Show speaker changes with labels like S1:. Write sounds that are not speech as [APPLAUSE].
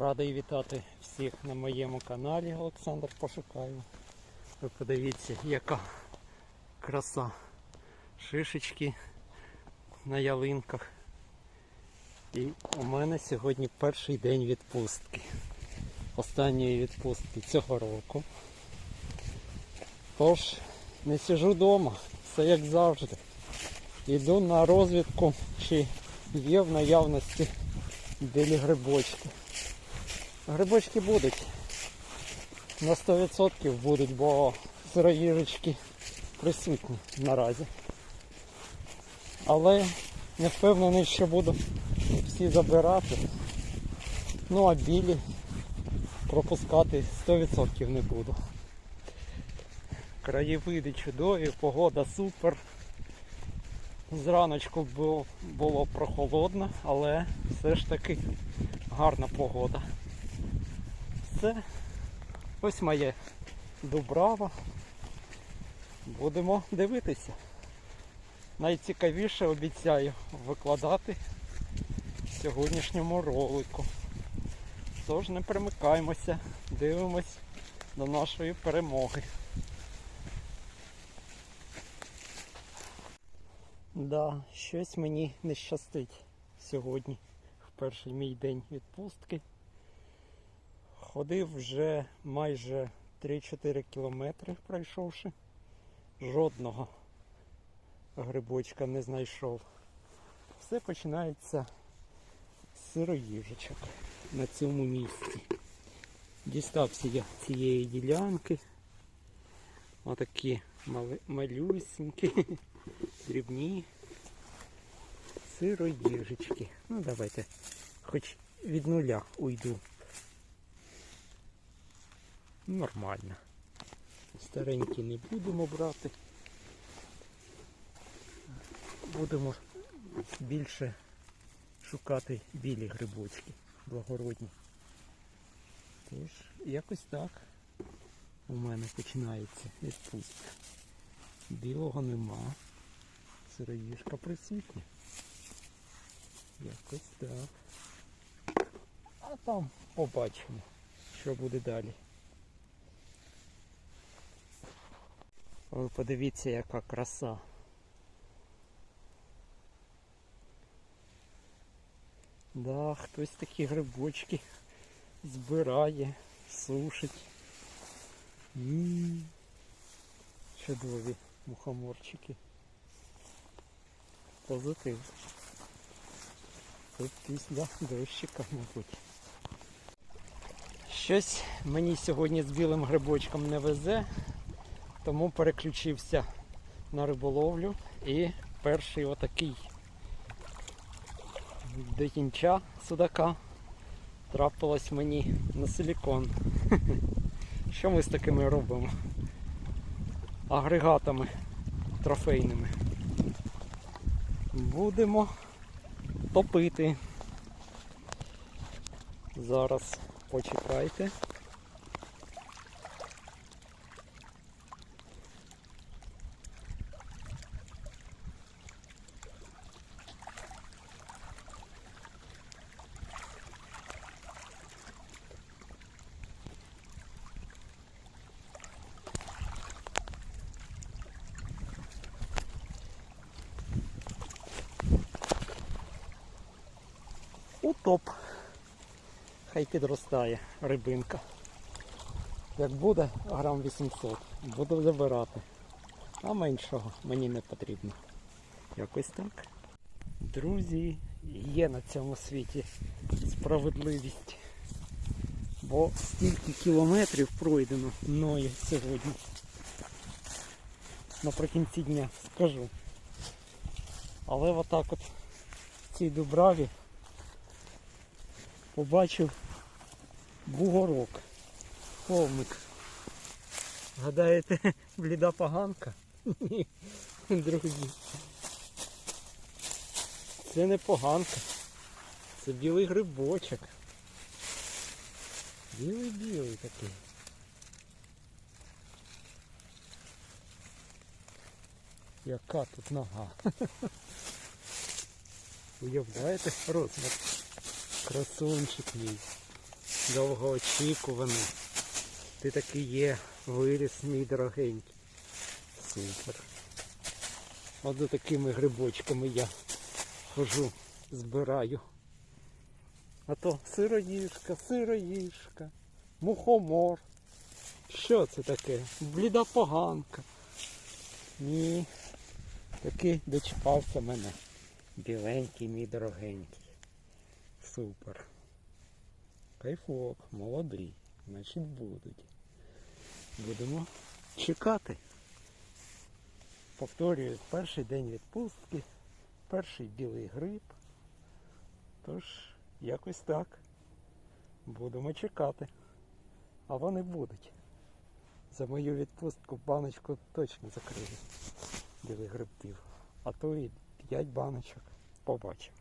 S1: Радий вітати всіх на моєму каналі Олександр Пошукаю. Ви подивіться, яка краса. Шишечки на ялинках. І у мене сьогодні перший день відпустки. Останньої відпустки цього року. Тож не сижу вдома, все як завжди. Йду на розвідку, чи є в наявності білі грибочки. Грибочки будуть. На 100% будуть, бо сироїжечки присутні наразі. Але не впевнений, що буду всі забирати. Ну а білі пропускати 100% не буду. Краєвиди чудові, погода супер. Зраночку було, прохолодно, але все ж таки гарна погода. Все. Ось моє Дубрава. Будемо дивитися. Найцікавіше обіцяю викладати в сьогоднішньому ролику. Тож не примикаємося, дивимось до нашої перемоги. Да, щось мені не щастить сьогодні, в перший мій день відпустки. Ходив вже майже 3-4 кілометри пройшовши. Жодного грибочка не знайшов. Все починається з сироїжечок на цьому місці. Дістався я цієї ділянки. Отакі мали- малюсенькі, [LAUGHS] дрібні сироїжечки. Ну давайте хоч від нуля уйду. Нормально. Старенькі не будемо брати. Будемо більше шукати білі грибочки благородні. Тож, якось так у мене починається відпустка. Білого нема. Сироїжка присутня. Якось так. А там побачимо, що буде далі. Ви подивіться, яка краса. Да, хтось такі грибочки збирає, сушить. М, Чудові мухоморчики. Позитив. Це після дощика, мабуть. Щось мені сьогодні з білим грибочком не везе, тому переключився на риболовлю і перший отакий дитинча судака трапилось мені на силікон. [LAUGHS] Що ми з такими робимо? Агрегатами трофейними. Будемо топити. Зараз почекайте. Утоп. Хай підростає рибинка. Як буде грам 800, буду забирати. А меншого мені не потрібно. Якось так. Друзі, є на цьому світі справедливість. Бо стільки кілометрів пройдено мною сьогодні. Наприкінці дня скажу. Але отак от в цій дубраві побачив бугорок, холмик. Гадаєте, [LAUGHS] бліда поганка? [LAUGHS] Ні, друзі. Це не поганка. Це білий грибочок. Білий-білий такий. Яка тут нога? [LAUGHS] Уявляєте розмір? Красунчик мій. довгоочікуваний. Ти такий є, виріс мій дорогенький. Супер. От за такими грибочками я хожу, збираю. А то сироїжка, сироїжка, мухомор. Що це таке? Бліда поганка. Ні. Таки дочіпався мене. Біленький мій дорогенький. Супер. Кайфок, молодий. Значить будуть. Будемо чекати. Повторюю, перший день відпустки, перший білий гриб. Тож, якось так. Будемо чекати. А вони будуть. За мою відпустку баночку точно закрию білих грибків. А то і 5 баночок. Побачимо.